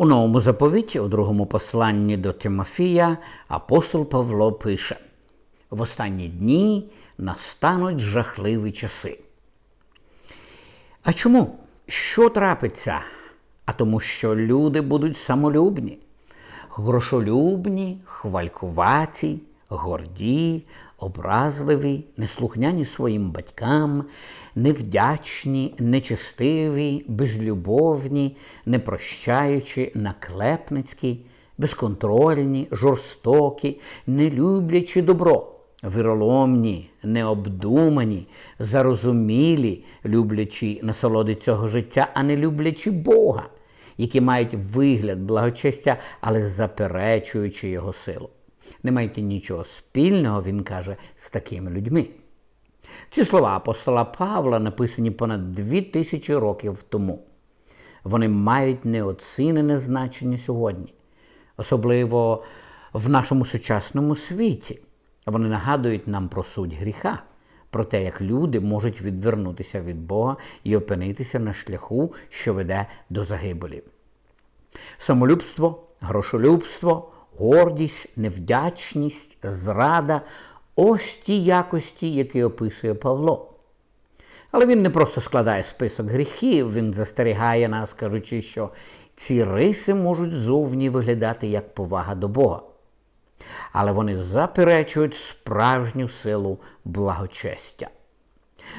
У новому заповіті, у другому посланні до Тимофія, апостол Павло пише: в останні дні настануть жахливі часи. А чому? Що трапиться? А тому, що люди будуть самолюбні, грошолюбні, хвалькуваті, горді, образливі, неслухняні своїм батькам, невдячні, нечестиві, безлюбовні, непрощаючі, наклепницькі, безконтрольні, жорстокі, не люблячи добро. Вироломні, необдумані, зарозумілі, люблячи насолоди цього життя, а не люблячи Бога, які мають вигляд благочестя, але заперечуючи його силу. Не маєте нічого спільного, він каже, з такими людьми. Ці слова апостола Павла написані понад дві тисячі років тому. Вони мають неоцінене значення сьогодні, особливо в нашому сучасному світі. Вони нагадують нам про суть гріха, про те, як люди можуть відвернутися від Бога і опинитися на шляху, що веде до загибелі. Самолюбство, грошолюбство, гордість, невдячність, зрада ось ті якості, які описує Павло. Але він не просто складає список гріхів, він застерігає нас, кажучи, що ці риси можуть зовні виглядати як повага до Бога але вони заперечують справжню силу благочестя.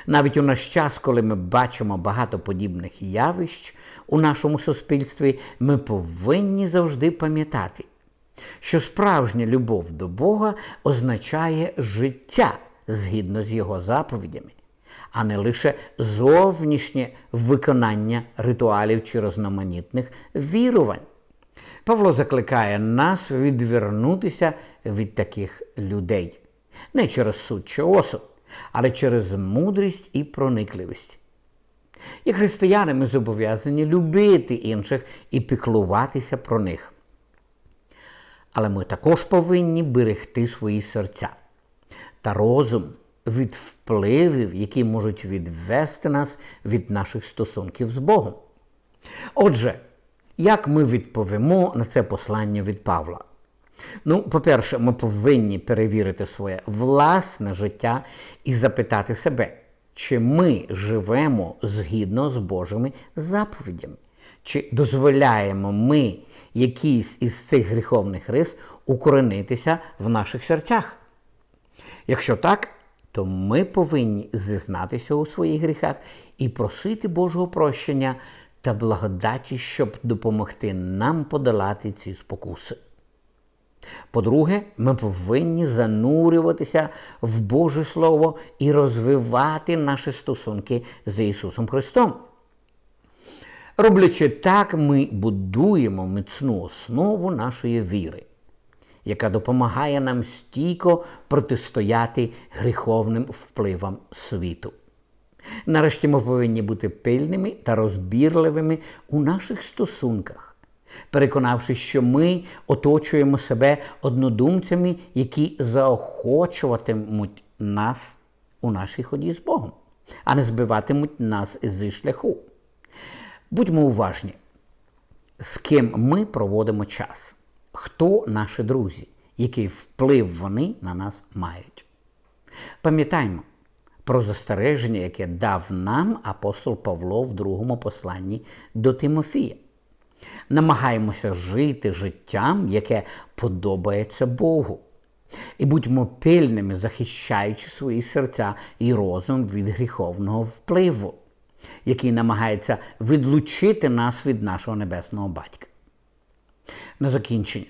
Навіть у наш час, коли ми бачимо багато подібних явищ у нашому суспільстві, ми повинні завжди пам'ятати, що справжня любов до Бога означає життя згідно з Його заповідями, а не лише зовнішнє виконання ритуалів чи розноманітних вірувань. Павло закликає нас відвернутися від таких людей не через суд чи осуд, але через мудрість і проникливість. Як християни ми зобов'язані любити інших і піклуватися про них. Але ми також повинні берегти свої серця та розум від впливів, які можуть відвести нас від наших стосунків з Богом. Отже, як ми відповімо на це послання від Павла? Ну, по-перше, ми повинні перевірити своє власне життя і запитати себе, чи ми живемо згідно з Божими заповідями, чи дозволяємо ми якийсь із цих гріховних рис укоренитися в наших серцях? Якщо так, то ми повинні зізнатися у своїх гріхах і просити Божого прощення та благодаті, щоб допомогти нам подолати ці спокуси. По-друге, ми повинні занурюватися в Боже Слово і розвивати наші стосунки з Ісусом Христом. Роблячи так, ми будуємо міцну основу нашої віри, яка допомагає нам стійко протистояти гріховним впливам світу. Нарешті ми повинні бути пильними та розбірливими у наших стосунках, переконавшись, що ми оточуємо себе однодумцями, які заохочуватимуть нас у нашій ході з Богом, а не збиватимуть нас зі шляху. Будьмо уважні, з ким ми проводимо час, хто наші друзі, який вплив вони на нас мають. Пам'ятаймо, про застереження, яке дав нам апостол Павло в другому посланні до Тимофія. Намагаємося жити життям, яке подобається Богу. І будьмо пильними, захищаючи свої серця і розум від гріховного впливу, який намагається відлучити нас від нашого небесного батька. На закінчення,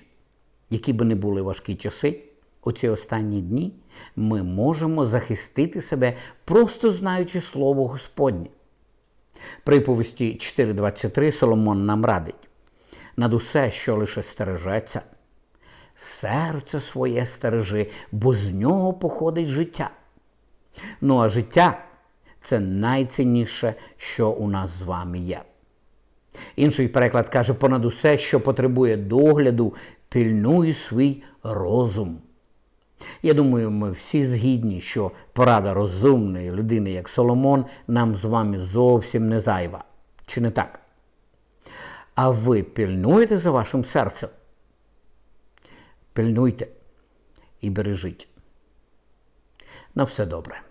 які би не були важкі часи, у ці останні дні ми можемо захистити себе, просто знаючи Слово Господнє. Приповісті 4.23 Соломон нам радить над усе, що лише стережеться, серце своє стережи, бо з нього походить життя. Ну а життя це найцінніше, що у нас з вами є. Інший переклад каже, понад усе, що потребує догляду, пильнуй свій розум. Я думаю, ми всі згідні, що порада розумної людини, як Соломон, нам з вами зовсім не зайва. Чи не так? А ви пильнуєте за вашим серцем? Пильнуйте і бережіть. На все добре.